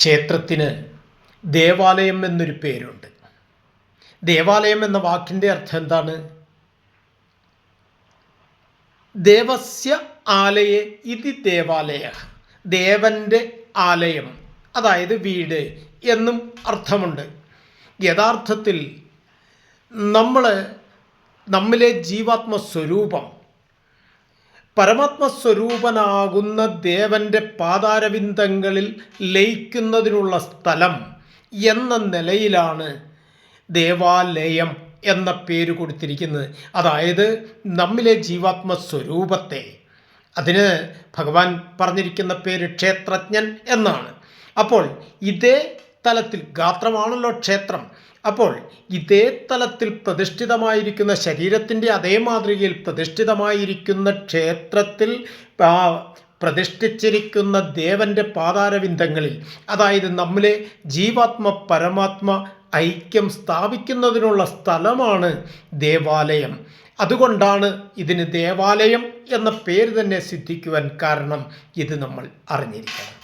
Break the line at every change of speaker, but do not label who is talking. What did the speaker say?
ക്ഷേത്രത്തിന് ദേവാലയം എന്നൊരു പേരുണ്ട്. ദേവാലയം എന്ന വാക്കിന്റെ അർത്ഥം എന്താണ്? ദേവസ്യ ആലയെ ഇതി ദേവാലയ. ദേവന്റെ ആലയം അതായത് വീട് എന്നും അർത്ഥമുണ്ട്. യഥാർത്ഥത്തിൽ നമ്മൾ നമ്മിലെ ജീവാത്മ സ്വരൂപം പരമാത്മസ്വരൂപനാകുന്ന ദേവന്റെ പാതാരവിന്ദങ്ങളിൽ ലയിക്കുന്നതിനുള്ള സ്ഥലം എന്ന നിലയിലാണ് ദേവാലയം എന്ന പേര് കൊടുത്തിരിക്കുന്നത്. അതായത് നമ്മിലെ ജീവാത്മ സ്വരൂപത്തെ അതിന് ഭഗവാൻ പറഞ്ഞിരിക്കുന്ന പേര് ക്ഷേത്രജ്ഞൻ എന്നാണ്. അപ്പോൾ ഇതേ തലത്തിൽ ഗാത്രമാണല്ലോ ക്ഷേത്രം. അപ്പോൾ ഇതേ തലത്തിൽ പ്രതിഷ്ഠിതമായിരിക്കുന്ന ശരീരത്തിന്റെ അതേ മാതൃകയിൽ പ്രതിഷ്ഠിതമായിരിക്കുന്ന ക്ഷേത്രത്തിൽ പ്രതിഷ്ഠിച്ചിരിക്കുന്ന ദേവന്റെ പാതാരവിന്ദങ്ങളിൽ അതായത് നമ്മളെ ജീവാത്മ പരമാത്മ ഐക്യം സ്ഥാപിക്കുന്നതിനുള്ള സ്ഥലമാണ് ദേവാലയം. അതുകൊണ്ടാണ് ഇതിന് ദേവാലയം എന്ന പേര് തന്നെ സിദ്ധിക്കുവാൻ കാരണം ഇത് നമ്മൾ അറിഞ്ഞിരിക്കണം.